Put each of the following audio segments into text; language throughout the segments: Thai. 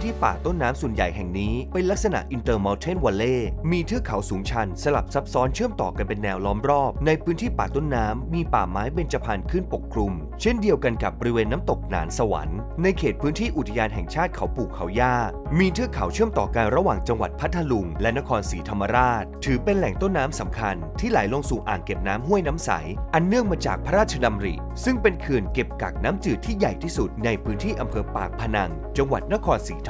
ื้นที่ป่าต้นน้ำส่วนใหญ่แห่งนี้ เป็นลักษณะ Inter Mountain Valley มีเทือกเขาสูงชันสลับซับซ้อนเชื่อมต่อกันเป็นแนวล้อมรอบ ในพื้นที่ป่าต้นน้ำมีป่าไม้เบญจพรรณขึ้นปกคลุม เช่นเดียวกันกับบริเวณน้ำตกหนานสวรรค์ในเขตพื้นที่อุทยานแห่งชาติเขาปู่เขาย่า มีเทือกเขาเชื่อมต่อกันระหว่างจังหวัดพัทลุง และนครศรีธรรมราช ถือเป็นแหล่งต้นน้ำสำคัญ ที่ไหลลงสู่อ่างเก็บน้ำห้วยน้ำใส อันเนื่องมาจากพระราชดำริ ซึ่งเป็นเขื่อนเก็บกักน้ำจืดที่ใหญ่ที่สุดในพื้นที่อำเภอปากพนัง จังหวัดนครศรีธรรมราช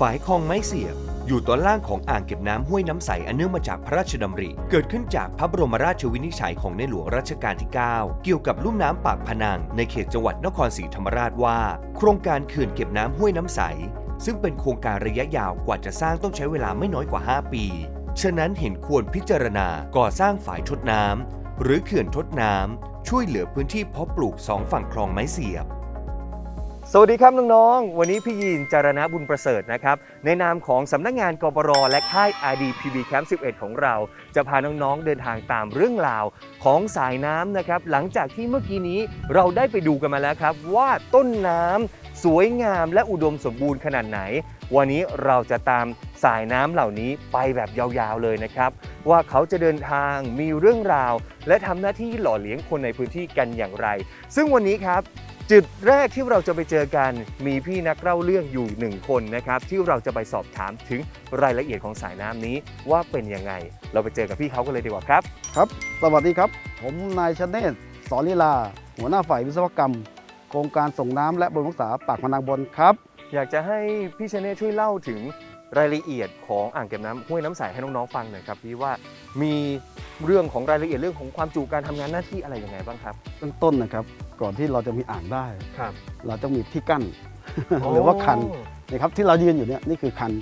ฝายคลองไม้เสียบ อยู่ตอนล่างของอ่างเก็บน้ำห้วยน้ำใสอันเนื่องมาจากพระราชดำริ เกิดขึ้นจากพระบรมราชวินิจฉัยของในหลวงรัชกาลที่ 9 เกี่ยวกับลุ่มน้ำปากพนัง ในเขตจังหวัดนครศรีธรรมราชว่า โครงการเขื่อนเก็บน้ำห้วยน้ำใส ซึ่งเป็นโครงการระยะยาวกว่าจะสร้างต้องใช้เวลาไม่น้อยกว่า 5 ปี ฉะนั้นเห็นควรพิจารณาก่อสร้างฝายทดน้ำหรือเขื่อนทดน้ำช่วยเหลือพื้นที่เพาะปลูกสองฝั่งคลองไม้เสียบ สวัสดีครับน้องๆ วันนี้พี่ยินจารณบุญประเสริฐนะครับ ในนามของสำนักงานกปรและค่าย RDPB Camp 11 ของเรา จะพาน้องๆ เดินทางตามเรื่องราวของสายน้ำนะครับ หลังจากที่เมื่อกี้นี้เราได้ไปดูกันมาแล้วครับ ว่าต้นน้ำสวยงามและอุดมสมบูรณ์ขนาดไหน วันนี้เราจะตามสายน้ำเหล่านี้ไปแบบยาวๆเลยนะครับ ว่าเขาจะเดินทางมีเรื่องราว และทำหน้าที่หล่อเลี้ยงคนในพื้นที่กันอย่างไร ซึ่งวันนี้ครับ จุดแรกที่เราจะไปเจอกันมีพี่นักเล่าเรื่องอยู่หนึ่งคนนะครับ ที่เราจะไปสอบถามถึงรายละเอียดของสายน้ำนี้ว่าเป็นยังไง เราไปเจอกับพี่เขากันเลยดีกว่าครับ ครับ สวัสดีครับ ผมนายชเนศสอนลีลา หัวหน้าฝ่ายวิศวกรรม โครงการส่งน้ำและบำรุงรักษาปากพนังบนครับ อยากจะให้พี่ชเน่ช่วยเล่าถึงรายละเอียดของอ่างเก็บน้ำห้วยน้ำใสให้น้องๆฟังหน่อยครับพี่ว่ามีเรื่องของรายละเอียดเรื่องของความจุการทำงานหน้าที่อะไรยังไงบ้างครับ เบื้องต้นนะครับ ก่อนที่เราจะมีอ่างได้ ครับเราต้องมีที่กั้น หรือว่าคันนะครับที่เรายืนอยู่เนี่ยนี่คือคัน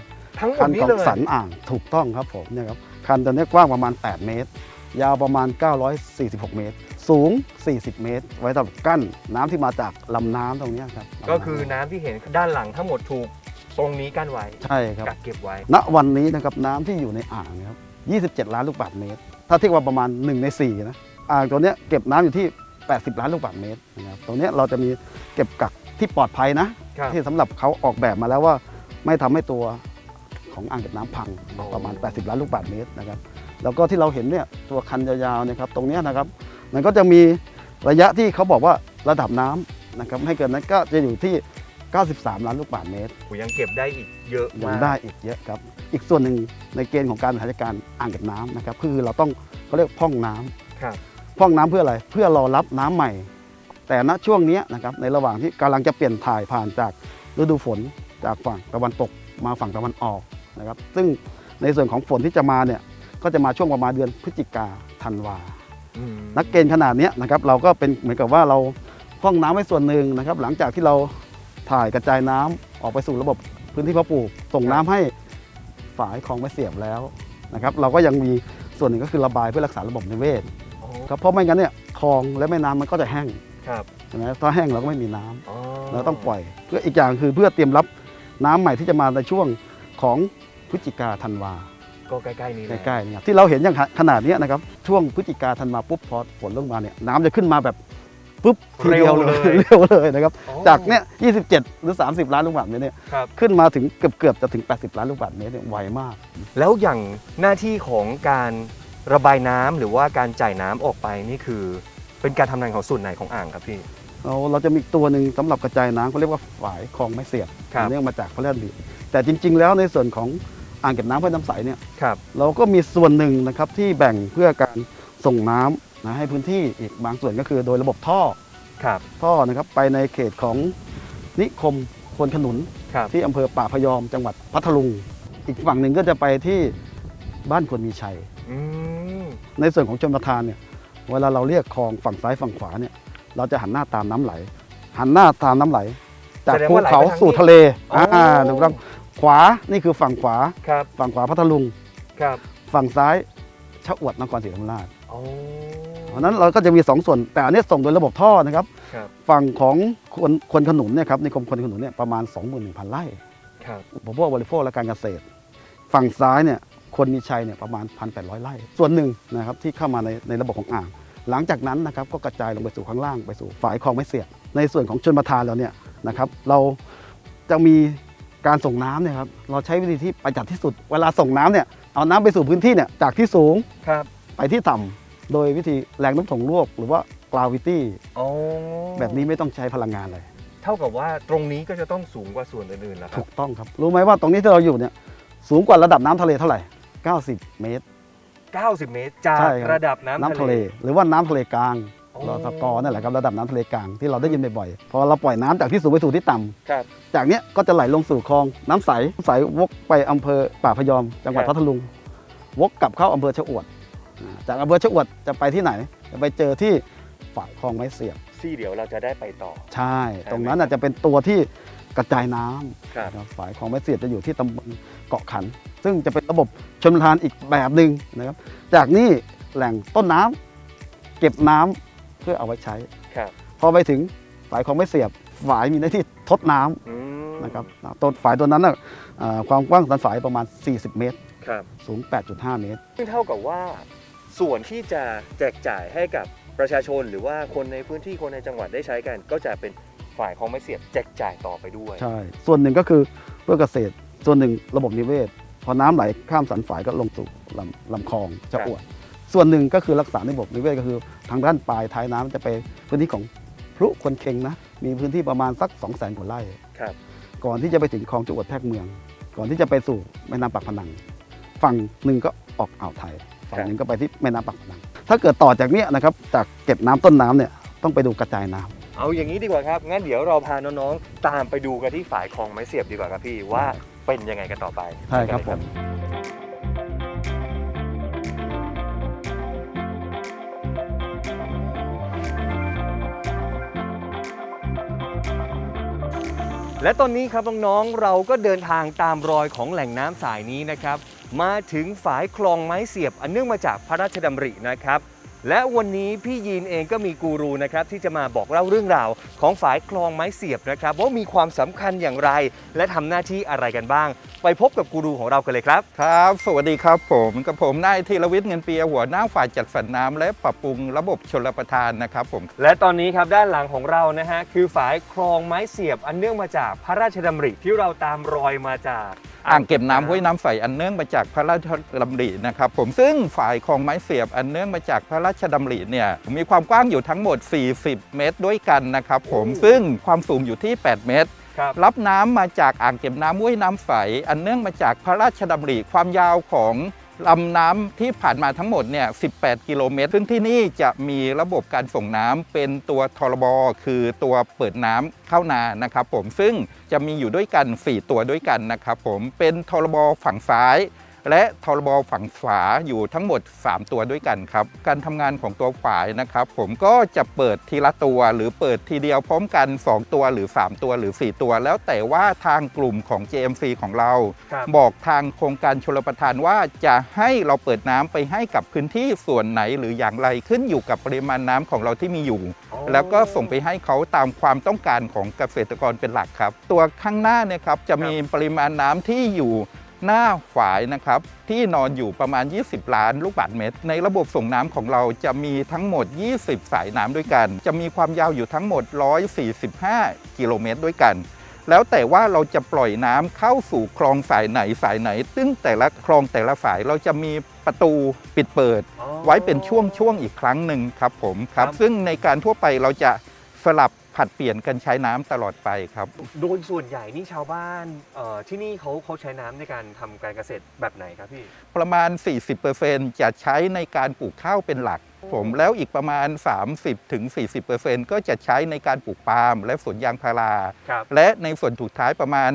ทั้งหมคัดนนี้ของเลยสันอ่างถูกต้องครับผมเนี่ยครับคันตัวนี้กว้างประมาณ 8 เมตร ยาวประมาณ 946 เมตร สูง 40 เมตร ไว้สำหรับกั้นน้ำที่มาจากลำน้ำตรงเนี้ยครับก็คือน้ำที่เห็นด้านหลังทั้งหมดถูกตรงนี้กั้นไว้ใช่ครับ กักเก็บไว้ ณวันนี้นะครับน้ำที่อยู่ในอ่างนะครับ27 ล้านลูกบาศก์เมตร ถ้าเทียบว่าประมาณ 1 ใน 4 นะ อ่างตัวเนี้ยเก็บน้ำอยู่ที่ 80 ล้านลูกบาศก์เมตรนะครับตรงเนี้ยเราจะมีเก็บกักที่ปลอดภัยนะ ครับที่สำหรับเขาออกแบบมาแล้วว่าไม่ทำให้ตัวของอ่างเก็บน้ำพังโอ้ประมาณ 80 ล้านลูกบาศก์เมตรนะครับแล้วก็ที่เราเห็นเนี่ยตัวคันยาวๆเนะครับตรงเนี้ยนะครับมันก็จะมีระยะที่เขาบอกว่าระดับน้ำนะครับให้เกินนั้นก็จะอยู่ที่ 93 ล้านลูกบาศก์เมตรโหยังเก็บได้อีกเยอะยังมากได้อีกเยอะครับ อีกส่วนหนึ่งในเกณฑ์ของการบริหารจัดการอ่างเก็บน้ำนะครับคือเราต้องเขาเรียกพร่องน้ำครับ พร่องน้ำเพื่ออะไร เพื่อรอรับน้ำใหม่ แต่ณช่วงเนี้ยนะครับในระหว่างที่กำลังจะเปลี่ยนถ่ายผ่านจากฤดูฝนจากฝั่งตะวันตกมาฝั่งตะวันออกนะครับ ซึ่งในส่วนของฝนที่จะมาเนี่ยก็จะมาช่วงประมาณเดือนพฤศจิกาธันวาอืมนักเกณฑ์ขนาดเนี้ยนะครับเราก็เป็นเหมือนกับว่าเราพร่องน้ำไว้ส่วนหนึ่งนะครับ หลังจากที่เราถ่ายกระจายน้ำออกไปสู่ระบบพื้นที่เพาะปลูกส่งน้ำให้ฝายคลองไม่เสียบแล้วนะครับ เราก็ยังมีส่วนหนึ่งก็คือระบายเพื่อรักษาระบบนิเวศอ๋อ ครับเพราะไม่งั้นเนี่ยคลองและแม่น้ำมันก็จะแห้งครับใช่ไหมถ้าแห้งเราก็ไม่มีน้ำอ๋อเราต้องปล่อย เพื่ออีกอย่างคือเพื่อเตรียมรับน้ำใหม่ที่จะมาในช่วงของพฤศจิกาธันวาก็ใกล้ๆนี้แหละใกล้ๆเนี่ยที่เราเห็นอย่างขนาดเนี้ยนะครับช่วงพฤศจิกาธันวาปุ๊บพอฝนลงมาเนี่ยน้ำจะขึ้นมาแบบปุ๊บทีเดียวเลยเร็วเลยนะครับอ๋อจากเนี่ย27 หรือ 30 ล้านลูกบาศก์เมตรเนี่ยครับ ขึ้นมาถึงเกือบเกือบๆจะถึง 80 ล้านลูกบาศก์เมตรเนี่ยไวมาก แล้วอย่างหน้าที่ของการ ระบายน้ำหรือว่าการจ่ายน้ำออกไปนี่คือ เป็นการทำงานของส่วนไหนของอ่างครับพี่เราเราจะมีอีกตัวหนึ่งสำหรับกระจายน้ำเขาเรียกว่าฝายคลองไม้เสียบครับเนื่องมาจากพระราชดำริแต่จริง ๆ แล้วในส่วนของอ่างเก็บน้ำเพื่อน้ำใสเนี่ยครับเราก็มีส่วนหนึ่งนะครับที่แบ่งเพื่อการส่งน้ำนะให้พื้นที่อีกบางส่วนก็คือโดยระบบท่อครับท่อนะครับไปในเขตของนิคมควนขนุนครับที่อำเภอป่าพยอมจังหวัดพัทลุง อีกฝั่งหนึ่งก็จะไปที่บ้านควรมีชัยอืม ในส่วนของชนประทานเนี่ยเวลาเราเรียกคลองฝั่งซ้ายฝั่งขวาเนี่ยเราจะหันหน้าตามน้ำไหล หันหน้าตามน้ำไหล จากภูเขาสู่ทะเลอ่าถูกต้องขวานี่คือฝั่งขวาครับฝั่งขวาพัทลุงครับฝั่งซ้ายชะอวดนครศรีธรรมราชโอ้เพราะฉะนั้นเราก็จะมี2ส่วนแต่อันนี้ส่งโดยระบบท่อนะครับครับ ฝั่งของคนคนขนุนเนี่ยครับในกรมคนขนุนเนี่ยประมาณ 21,000ไร่ครับอุปโภคบริโภคและการเกษตร ฝั่งซ้ายเนี่ย คนมีชัยเนี่ยประมาณ 1,800ไร่ส่วนหนึ่งนะครับที่เข้ามาในในระบบของอ่าง หลังจากนั้นนะครับก็กระจายลงไปสู่ข้างล่างไปสู่ฝายคลองไม่เสียบในส่วนของชนประทานเราเนี่ยนะครับเราจะมีการส่งน้ำเนี่ยครับเราใช้วิธีที่ประหยัดที่สุด เวลาส่งน้ำเนี่ยเอาน้ำไปสู่พื้นที่เนี่ยจากที่สูงครับไปที่ต่ำโดยวิธีแรงโน้มถ่วงโลกหรือว่า gravity อ๋อแบบนี้ไม่ต้องใช้พลังงานเลยเท่ากับว่าตรงนี้ก็จะต้องสูงกว่าส่วนอื่นๆแล้วครัถูบกต้องครับ รู้ไหมว่าตรงนี้ที่เราอยู่เนี่ยสูงกว่าระดับน้ำทะเลเท่าไหร่ 90 เมตร 90 เมตร จากใช่ครับ ระดับน้ำน้ำทะเล หรือว่าน้ำทะเลกลางโอ้ รอสกอนั่นแหละครับระดับน้ำทะเลกลางที่เราได้ยินบ่อยๆพอเราปล่อยน้ำจากที่สูงไปสู่ที่ต่ำครับ จากเนี้ยก็จะไหลลงสู่คลองน้ำใสใสวกไปอำเภอป่าพยอม จังหวัดครับ พัทลุง วกกลับเข้าอำเภอชะอวดอ่าจากอำเภอชะอวดจะไปที่ไหน จะไปเจอที่ ฝายคลองไม้เสียบ ซี่เดี๋ยวเราจะได้ไปต่อ ใช่ใช่ไหมตรงนั้นอาจจะเป็นตัวที่กระจายน้ำครับนะครับฝายคลองไม้เสียบจะอยู่ที่ตำบลเกาะขัน ซึ่งจะเป็นระบบชลประทานอีกแบบหนึ่งนะครับ จากนี้แหล่งต้นน้ำเก็บน้ำเพื่อเอาไว้ใช้ ครับพอไปถึงฝายคลองไม้เสียบฝายมีหน้าที่ทดน้ำอืมนะครับต้นฝายตัวนั้นน่ะเอ่อความกว้างสันฝายประมาณ 40 เมตร ครับสูง 8.5 เมตร ซึ่งเท่ากับว่า ส่วนที่จะแจกจ่ายให้กับ ประชาชนหรือว่าคนในพื้นที่คนในจังหวัดได้ใช้กัน ก็จะเป็นฝ่ายของไม้เสียบแจกจ่ายต่อไปด้วย ใช่ ส่วนหนึ่งก็คือเพื่อเกษตร ส่วนหนึ่งระบบนิเวศ พอน้ำไหลข้ามสันฝายก็ลงสู่ลำลำคลองจะอวด ส่วนหนึ่งก็คือรักษาระบบนิเวศก็คือทางด้านปลายท้ายน้ำจะไปพื้นที่ของพลุคนเค็งนะ มีพื้นที่ประมาณสัก2 0 0 0 0 0กว่าไร่ครับก่อนที่จะไปถึงคลองจังหวัดแพร่เมือง ก่อนที่จะไปสู่แม่น้ำปากพนัง ฝั่งหนึ่งก็ออกอ่าวไทย ฝั่งหนึ่งก็ไปที่แม่น้ำปากพนัง ถ้าเกิดต่อจากเนี้ยนะครับจากเก็บน้ำต้นน้ำเนี่ยต้องไปดูกระจายน้ำเอาอย่างนี้ดีกว่าครับงั้นเดี๋ยวเราพาน้องๆตามไปดูกันที่ฝ่ายคลองไม้เสียบดีกว่าครับพี่ว่าเป็นยังไงกันต่อไปใช่ครับไปกันเลยผม และตอนนี้ครับน้องๆเราก็เดินทางตามรอยของแหล่งน้ำสายนี้นะครับ มาถึงฝายคลองไม้เสียบอันเนื่องมาจากพระราชดำรินะครับ และวันนี้พี่ยีนเองก็มีกูรูนะครับที่จะมาบอกเล่าเรื่องราวของฝายคลองไม้เสียบนะครับว่ามีความสำคัญอย่างไร และทำหน้าที่อะไรกันบ้าง ไปพบกับกูรูของเรากันเลยครับครับ สวัสดีครับผมกับผมนายธีรวิทย์เงินเปียหัวหน้าฝ่ายจัดสรรน้ำและปรับปรุงระบบชลประทานนะครับผมและตอนนี้ครับด้านหลังของเรานะฮะคือฝายคลองไม้เสียบอันเนื่องมาจากพระราชดำริที่เราตามรอยมาจาก อ่างเก็บน้ำห้วยน้ำใสอันเนื่องมาจากพระราชดำรินะครับผมซึ่งฝ่ายของไม้เสียบอันเนื่องมาจากพระราชดำริเนี่ยมีความกว้างอยู่ทั้งหมด 40 เมตรด้วยกันนะครับผมซึ่งความสูงอยู่ที่ 8 เมตรครับรับน้ำมาจากอ่างเก็บน้ำห้วยน้ำใส อันเนื่องมาจากพระราชดำริความยาวของ ลำน้ำที่ผ่านมาทั้งหมดเนี่ย 18 กิโลเมตร ซึ่งที่นี่จะมีระบบการส่งน้ำเป็นตัวทรบคือตัวเปิดน้ำเข้านานะครับผม ซึ่งจะมีอยู่ด้วยกัน 4 ตัวด้วยกันนะครับผม เป็นทรบฝั่งซ้าย และทรบฝั่งขวาอยู่ทั้งหมด 3 ตัวด้วยกันครับ การทำงานของตัวฝายนะครับ ผมก็จะเปิดทีละตัว หรือเปิดทีเดียวพร้อมกัน 2 ตัวหรือ 3 ตัวหรือ 4 ตัว แล้วแต่ว่าทางกลุ่มของ JMC ของเราครับบอกทางโครงการชลประทานว่าจะให้เราเปิดน้ำไปให้กับพื้นที่ส่วนไหนหรืออย่างไรขึ้นอยู่กับปริมาณน้ำของเราที่มีอยู่ แล้วก็ส่งไปให้เขาตามความต้องการของเกษตรกรเป็นหลักครับ ตัวข้างหน้าเนี่ยครับจะมีปริมาณน้ำที่อยู่ หน้าฝายนะครับที่นอนอยู่ประมาณ 20 ล้านลูกบาศก์เมตร ในระบบส่งน้ำของเราจะมีทั้งหมด 20 สายน้ำด้วยกัน จะมีความยาวอยู่ทั้งหมด 145 กิโลเมตรด้วยกัน แล้วแต่ว่าเราจะปล่อยน้ำเข้าสู่คลองสายไหนสายไหน ซึ่งแต่ละคลองแต่ละสายเราจะมีประตูปิดเปิดอ๋อไว้เป็นช่วงๆอีกครั้งหนึ่งครับผมครับครับซึ่งในการทั่วไปเราจะสลับ ผลัดเปลี่ยนกันใช้น้ำตลอดไปครับ โดยส่วนใหญ่นี่ชาวบ้านเอ่อที่นี่เขาเขาใช้น้ำในการทำการเกษตรแบบไหนครับพี่ ประมาณ 40%จะใช้ในการปลูกข้าวเป็นหลัก ผมแล้วอีกประมาณ 30-40%ก็จะใช้ในการปลูกปาล์มและสวนยางพารา ครับ และในส่วนถูกท้ายประมาณ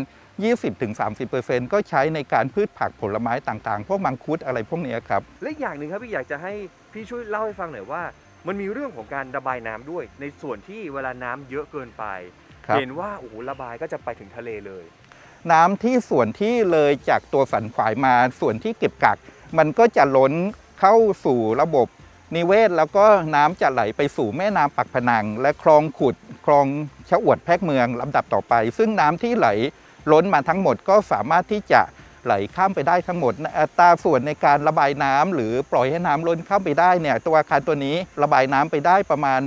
20-30%ก็ใช้ในการพืชผักผลไม้ต่างๆ พวกมังคุดอะไรพวกเนี้ยครับ และอีกอย่างหนึ่งครับพี่อยากจะให้พี่ช่วยเล่าให้ฟังหน่อยว่า มันมีเรื่องของการระบายน้ำด้วย ในส่วนที่เวลาน้ำเยอะเกินไปครับเห็นว่าโอ้โหระบายก็จะไปถึงทะเลเลย น้ำที่ส่วนที่เลยจากตัวสันฝายมาส่วนที่เก็บกัก มันก็จะล้นเข้าสู่ระบบนิเวศ แล้วก็น้ำจะไหลไปสู่แม่น้ำปักพนัง และคลองขุดคลองชะอวดแพรกเมืองลำดับต่อไป ซึ่งน้ำที่ไหลล้นมาทั้งหมดก็สามารถที่จะ ไหลข้ามไปได้ทั้งหมดอัตราส่วนในการระบายน้ำหรือปล่อยให้น้ำล้นข้ามไปได้เนี่ยตัวอาคารตัวนี้ระบายน้ำไปได้ประมาณ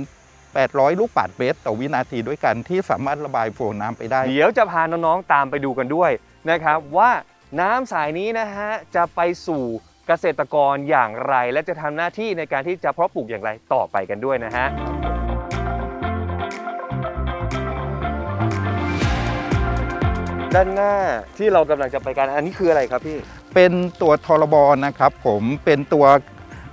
800 ลูกบาศก์เมตรต่อวินาทีด้วยกันที่สามารถระบายโฟน้ำไปได้ เดี๋ยวจะพาน้องๆตามไปดูกันด้วยนะครับว่าน้ำสายนี้นะฮะจะไปสู่เกษตรกรอย่างไร และจะทำหน้าที่ในการที่จะเพาะปลูกอย่างไรต่อไปกันด้วยนะฮะ ด้านหน้าที่เรากำลังจะไปกันอันนี้คืออะไรครับพี่ เป็นตัวทรบนะครับผมเป็นตัว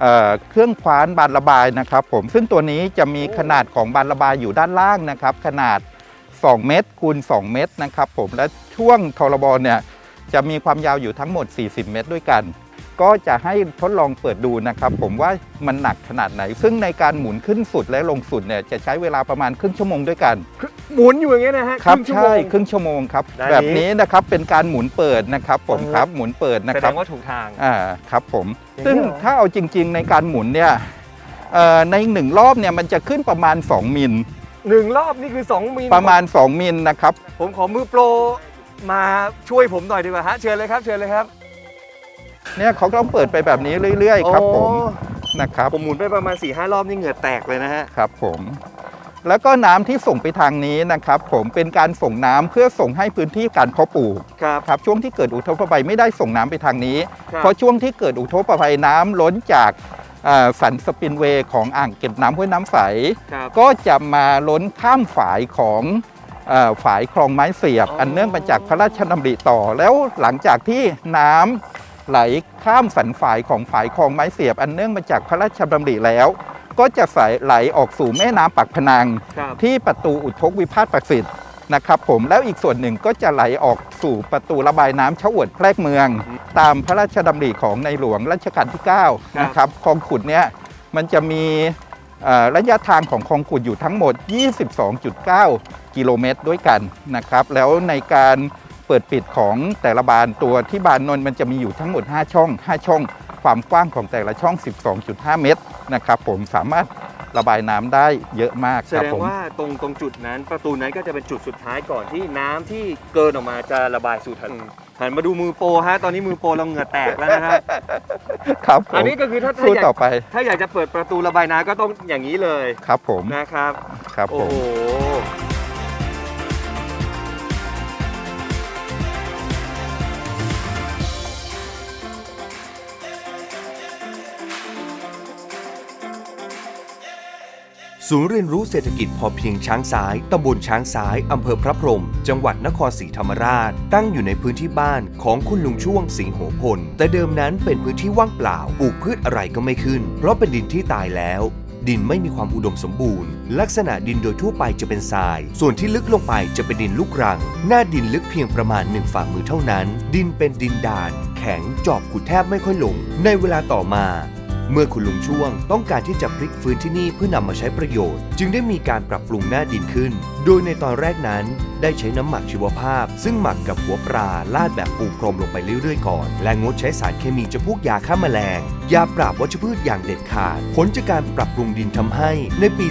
เอ่อเครื่องคว้านบานระบายนะครับผมซึ่งตัวนี้จะมีขนาดของบานระบายอยู่ด้านล่างนะครับ ขนาด 2 เมตรคูณ 2 เมตรนะครับผมและช่วงทรบเนี่ยจะมีความยาวอยู่ทั้งหมด 40 เมตรด้วยกัน ก็จะให้ทดลองเปิดดูนะครับ ผมว่ามันหนักขนาดไหน ซึ่งในการหมุนขึ้นสุดและลงสุดเนี่ยจะใช้เวลาประมาณครึ่งชั่วโมงด้วยกันหมุนอยู่อย่างเงี้ยนะฮะครับงชั่วโมใช่งครึ่งชั่วโมงครับด้านนี้แบบนี้นะครับเป็นการหมุนเปิดนะครับ ผมอ๋อครับหมุนเปิดนะแสคดรับงว่าถูกทางอ่าครับผมอย่างนี้ซึ่งเหรอถ้าเอาจริง ๆ ในการหมุนเนี่ยเอ่อในหนึ่งรอบเนี่ยมันจะขึ้นประมาณ 2 มิลหนึ่งรอบนี่คือ 2 มิลประมาณ 2 มิลนะครับ ผมขอมือโปรมาช่วยผมหน่อยดีกว่าฮะเชิญเลยครับเชิญเลยครับ เนี่ยเขาต้องเปิดไปแบบนี้เรื่อยๆ ครับผมโอ้นะครับผมหมุนไปประมาณ4ี่ห้ารอบนี่เหงื่อแตกเลยนะฮะ ครับผม แล้วก็น้ำที่ส่งไปทางนี้นะครับ ผมเป็นการส่งน้ำเพื่อส่งให้พื้นที่การเพาะปลูกครับ ครับช่วงที่เกิดอุทกภัยไม่ได้ส่งน้ำไปทางนี้ ครับ เพราะช่วงที่เกิดอุทกภัยน้ำล้นจากเอ่อสันสปินเวย์ของอ่างเก็บน้ำห้วยน้ำใส ครับ ก็จะมาล้นข้ามฝายของเอ่อฝายคลองไม้เสียบ อ๋ออั อันเนื่องมาจากพระราชดำริต่อแล้วหลังจากที่น้ำ ไหลข้ามสันฝายของฝายคลองไม้เสียบอันเนื่องมาจากพระราชดำริแล้ว ก็จะใสไหลออกสู่แม่น้ำปากพนัง ครับ ที่ประตูอุทกวิพาทประสิทธิ์นะครับผมแล้วอีกส่วนหนึ่งก็จะไหลออกสู่ประตูระบายน้ำชะอวดแพรกเมือง ตามพระราชดำริของในหลวงรัชกาลที่9นะครับคลองขุดเนี่ยมันจะมีเอ่อระยะทางของคลองขุดอยู่ทั้งหมด 22.9 กิโลเมตรด้วยกันนะครับแล้วในการ เปิดปิดของแต่ละบานตัวที่บานนนท์มันจะมีอยู่ทั้งหมด 5 ช่อง 5 ช่อง ความกว้างของแต่ละช่อง 12.5 เมตรนะครับผมสามารถระบายน้ำได้เยอะมากแสครับดงผมว่าตรงตรงจุดนั้นประตูนั้นก็จะเป็นจุดสุดท้ายก่อนที่น้ำที่เกินออกมาจะระบายสู่ถนนหันมาดูมือโปรฮะตอนนี้มือโปรเราเหงื่อแตกแล้วนะครับครับผมอันนี้ก็คือถ้าถ้าสู้อยากต่อไป ถ้าอยากจะเปิดประตูระบายน้ำก็ต้องอย่างนี้เลยครับผมนะครับครับผโอ้มโห ศูนย์เรียนรู้เศรษฐกิจพอเพียงช้างซ้าย ตำบลช้างซ้าย อำเภอพระพรหม จังหวัดนครศรีธรรมราช ตั้งอยู่ในพื้นที่บ้านของคุณลุงช่วงสิงห์โหพล แต่เดิมนั้นเป็นพื้นที่ว่างเปล่า ปลูกพืชอะไรก็ไม่ขึ้น เพราะเป็นดินที่ตายแล้ว ดินไม่มีความอุดมสมบูรณ์ ลักษณะดินโดยทั่วไปจะเป็นทราย ส่วนที่ลึกลงไปจะเป็นดินลูกรัง หน้าดินลึกเพียงประมาณหนึ่งฝ่ามือเท่านั้น ดินเป็นดินดาน แข็งจอบขุดแทบไม่ค่อยลง ในเวลาต่อมา เมื่อคุณลุงช่วงต้องการที่จะพลิกฟื้นที่นี่เพื่อนำมาใช้ประโยชน์ จึงได้มีการปรับปรุงหน้าดินขึ้น โดยในตอนแรกนั้นได้ใช้น้ำหมักชีวภาพ ซึ่งหมักกับหัวปลาลาดแบบปูพรมลงไปเรื่อยๆก่อน และงดใช้สารเคมีจะพวกยาฆ่าแมลง ยาปราบวัชพืชอย่างเด็ดขาด ผลจากการปรับปรุงดินทำให้ในปี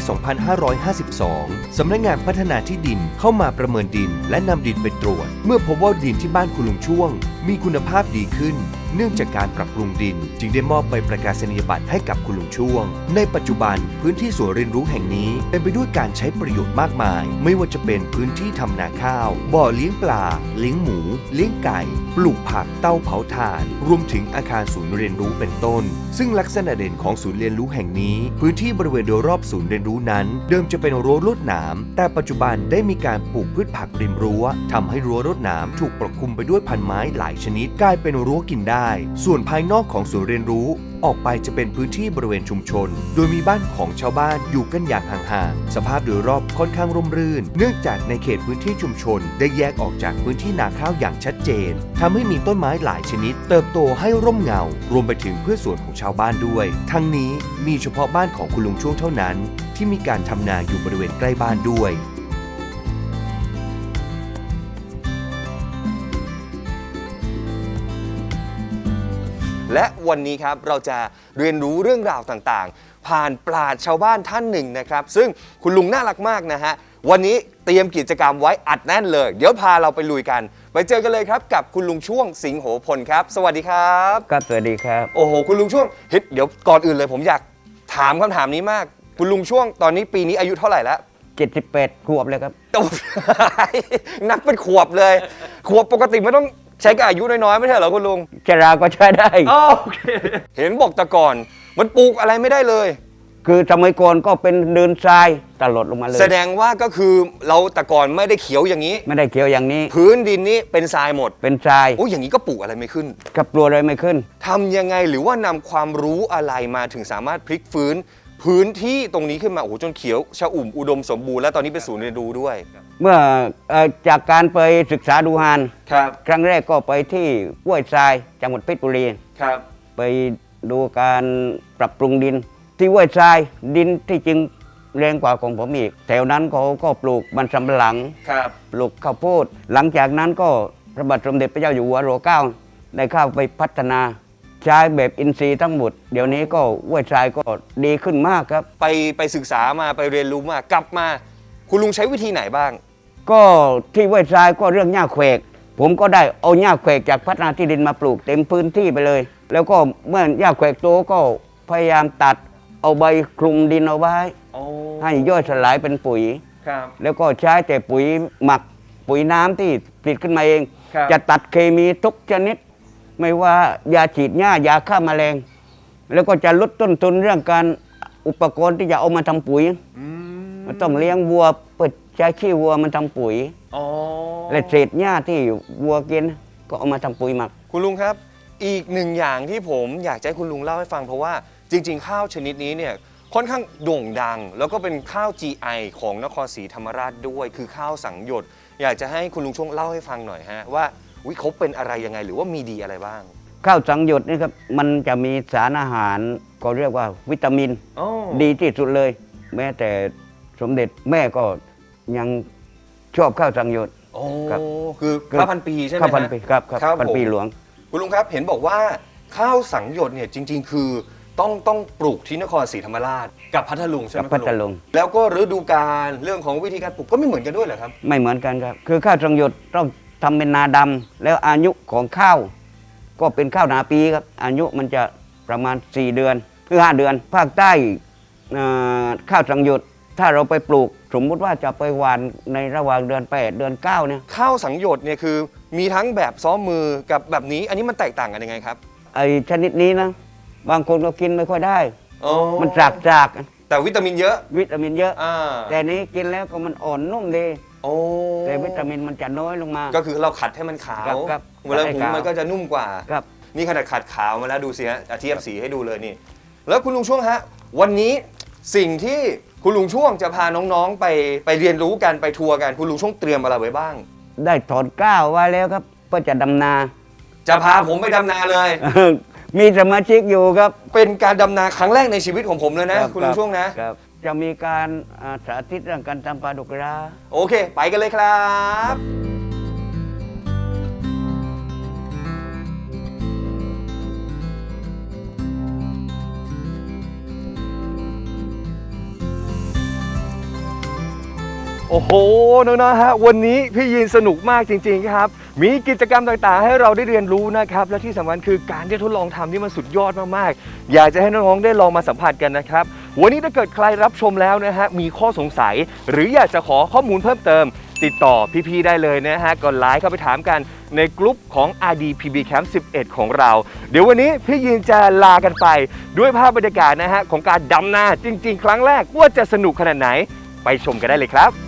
2552 สำนักงานพัฒนาที่ดินเข้ามาประเมินดิน และนำดินไปตรวจ เมื่อพบว่าดินที่บ้านคุณลุงช่วง มีคุณภาพดีขึ้นเนื่องจากการปรับปรุงดิน จึงได้มอบใบประกาศนียบัตรให้กับคุณลุงช่วง ในปัจจุบันพื้นที่สวนเรียนรู้แห่งนี้เต็มไปด้วยการใช้ประโยชน์มากมายไม่ว่าจะเป็นพื้นที่ทำนาข้าว บ่อเลี้ยงปลา เลี้ยงหมู เลี้ยงไก่ ปลูกผักเต้าเผาถ่าน รวมถึงอาคารศูนย์เรียนรู้เป็นต้น ซึ่งลักษณะเด่นของศูนย์เรียนรู้แห่งนี้ พื้นที่บริเวณโดยรอบศูนย์เรียนรู้นั้น เดิมจะเป็นรั้วลวดหนามแต่ปัจจุบันได้มีการปลูกพืชผักริมรั้วทำให้รั้วลวดหนามถูกปกคลุมไปด้วยพันไม้หลายชนิดกลายเป็นรั้วกินได้ ส่วนภายนอกของศูนย์เรียนรู้ ออกไปจะเป็นพื้นที่บริเวณชุมชน โดยมีบ้านของชาวบ้านอยู่กันอย่างห่างๆ สภาพโดยรอบค่อนข้างร่มรื่น เนื่องจากในเขตพื้นที่ชุมชน ได้แยกออกจากพื้นที่นาข้าวอย่างชัดเจนทำให้มีต้นไม้หลายชนิด เติบโตให้ร่มเงา รวมไปถึงพืชสวนของชาวบ้านด้วย ทั้งนี้มีเฉพาะบ้านของคุณลุงช่วงเท่านั้น ที่มีการทำนาอยู่บริเวณใกล้บ้านด้วย และวันนี้ครับเราจะเรียนรู้เรื่องราวต่างๆ ผ่านปราชญ์ชาวบ้านท่านหนึ่งนะครับ ซึ่งคุณลุงน่ารักมากนะฮะ วันนี้เตรียมกิจกรรมไว้อัดแน่นเลย เดี๋ยวพาเราไปลุยกัน ไปเจอกันเลยครับกับคุณลุงช่วงสิงโหพลครับ สวัสดีครับ ครับสวัสดีครับ โอ้โห คุณลุงช่วงเฮ้ยเดี๋ยวก่อนอื่นเลยผมอยากถามคำถามนี้มาก คุณลุงช่วงตอนนี้ปีนี้อายุเท่าไหร่แล้ว 78ขวบเลยครับโอ้นับเป็นขวบเลย ขวบปกติไม่ต้อง ใช้กับอายุน้อยๆไม่ใช่เหรอคุณลุงชราก็ใช้ได้อ๋อโอเคเห็นบอกแต่ก่อน มันปลูกอะไรไม่ได้เลย คือสมัยก่อนก็เป็นเดินทรายตลอดลงมาเลย แสดงว่าก็คือเราแต่ก่อนไม่ได้เขียวอย่างนี้ ไม่ได้เขียวอย่างนี้ พื้นดินนี้เป็นทรายหมดเป็นทรายโอ้ยอย่างนี้ก็ปลูกอะไรไม่ขึ้นกับปลัวเลยไม่ขึ้น ทำยังไงหรือว่านำความรู้อะไรมาถึงสามารถพลิกฟื้น พื้นที่ตรงนี้ขึ้นมาโอ้โหจนเขียวชอุ่มอุดมสมบูรณ์และตอนนี้เป็นศูนย์เรียนรู้ด้วย เมื่อเอ่อจากการไปศึกษาดูฮานครับครั้งแรกก็ไปที่ห้วยทรายจังหวัดเพชรบุรี ครับไปดูการปรับปรุงดิน ที่ห้วยทรายดินที่จริงแรงกว่าของผมอีก แถวนั้นเขาก็ปลูกมันสำปะหลัง ครับปลูกข้าวโพดหลังจากนั้นก็พระบาทสมเด็จพระเจ้าอยู่หัวรัชกาลเก้าได้เข้าไปพัฒนา ใช้แบบอินทรีย์ทั้งหมด เดี๋ยวนี้ก็ห้วยทรายก็ดีขึ้นมากครับ ไปไปศึกษามาไปเรียนรู้มากลับมา คุณลุงใช้วิธีไหนบ้าง ก็ที่ห้วยทรายก็เรื่องหญ้าแขวก ผมก็ได้เอาหญ้าแขวกจากพัฒนาที่ดินมาปลูกเต็มพื้นที่ไปเลย แล้วก็เมื่อหญ้าแขวกโตก็พยายามตัดเอาใบคลุมดินเอาไว้ให้ย่อยสลายเป็นปุ๋ย ครับ แล้วก็ใช้แต่ปุ๋ยหมักปุ๋ยน้ำที่ผลิตขึ้นมาเอง ครับ จะตัดเคมีทุกชนิด ไม่ว่ายาฉีดหญ้ายาฆ่าแมลง แล้วก็จะลดต้นทุนเรื่องการอุปกรณ์ที่จะเอามาทำปุ๋ย อืมมันต้องเลี้ยงวัวเปิดใช้ขี้วัวมันทำปุ๋ย อ๋อและเศษหญ้าที่วัวกินก็เอามาทำปุ๋ยหมัก คุณลุงครับ อีกหนึ่งอย่างที่ผมอยากจะให้คุณลุงเล่าให้ฟังเพราะว่าจริง ๆ ข้าวชนิดนี้เนี่ยค่อนข้างโด่งดัง แล้วก็เป็นข้าว GI ของนครศรีธรรมราชด้วย คือข้าวสังหยดอยากจะให้คุณลุงช่วงเล่าให้ฟังหน่อยฮะว่า วิเขาเป็นอะไรยังไง หรือว่ามีดีอะไรบ้าง ข้าวสังหยดนี่ครับมันจะมีสารอาหารก็เรียกว่าวิตามิน อ๋อดีที่สุดเลย แม้แต่สมเด็จแม่ก็ยังชอบข้าวสังหยด โอ้ครับคือคือข้าวพันปีใช่ไหมข้าวพันฮะปีครับครับครับพันปีผมหลวง คุณลุงครับเห็นบอกว่าข้าวสังหยดเนี่ยจริง ๆ คือต้องต้องปลูกที่นครศรีธรรมราช กับพัทลุงใช่ไหมกับพัทลุงคุณแล้วก็ฤดูกาลเรื่องของวิธีการปลูกก็ไม่เหมือนกันด้วยเหรอครับ ไม่เหมือนกันครับ คือข้าวสังหยดต้อง ทำเป็นนาดำแล้วอายุของข้าว ก็เป็นข้าวนาปีครับอายุมันจะประมาณ 4 เดือนหรือ5เดือน ภาคใต้เอ่อข้าวสังหยดถ้าเราไปปลูกสมมุติว่าจะไปหว่านในระหว่างเดือน 8 เดือน 9เนี่ยข้าวสังหยดเนี่ยคือมีทั้งแบบซ้อมมือกับแบบนี้ อันนี้มันแตกต่างกันยังไงครับไอ้ชนิดนี้นะ บางคนก็กินไม่ค่อยได้อ๋อมันจากจากแต่วิตามินเยอะ วิตามินเยอะอ่าแต่นี้กินแล้วก็มันอ่อนนุ่มดี โอ้แต่วิตามินมันจะน้อยลงมา ก็คือเราขัดให้มันขาวครับครับเวลาขัดให้หุงขาวมันก็จะนุ่มกว่า ครับ นี่ขนาดขัดขาวมาแล้วดูสิฮะอะเทียบสีให้ดูเลยนี่ แล้วคุณลุงช่วงฮะ วันนี้สิ่งที่คุณลุงช่วงจะพาน้องๆไปไปเรียนรู้กันไปทัวร์กันคุณลุงช่วงเตรียมอะไรไว้บ้าง ได้ถอนก้าวไว้แล้วครับเพื่อจะดำนา จะพาผมไปดำนาเลย มีสมาชิกอยู่ครับ เป็นการดำนาครั้งแรกในชีวิตของผมเลยนะรับคุณลุงรับช่วงนะครับ จะมีการอ่าสาธิตเรื่องการทำปลาดุกราโอเค ไปกันเลยครับ โอ้โหน้องๆฮะวันนี้พี่ยินสนุกมากจริง ๆ ครับ มีกิจกรรมต่างๆ ให้เราได้เรียนรู้นะครับ และที่สำคัญคือการได้ทดลองทำที่มันสุดยอดมากๆ อยากจะให้น้องๆได้ลองมาสัมผัสกันนะครับ วันนี้ถ้าเกิดใครรับชมแล้วนะฮะมีข้อสงสัย หรืออยากจะขอข้อมูลเพิ่มเติม ติดต่อพี่ๆได้เลยนะฮะก็ไลน์เข้าไปถามกันในกลุ่มของ RDPB Camp 11 ของเรา เดี๋ยววันนี้พี่ยินจะลากันไป ด้วยภาพบรรยากาศนะฮะของการดำนาจริง ๆ ครั้งแรกว่าจะสนุกขนาดไหน ไปชมกันได้เลยครับ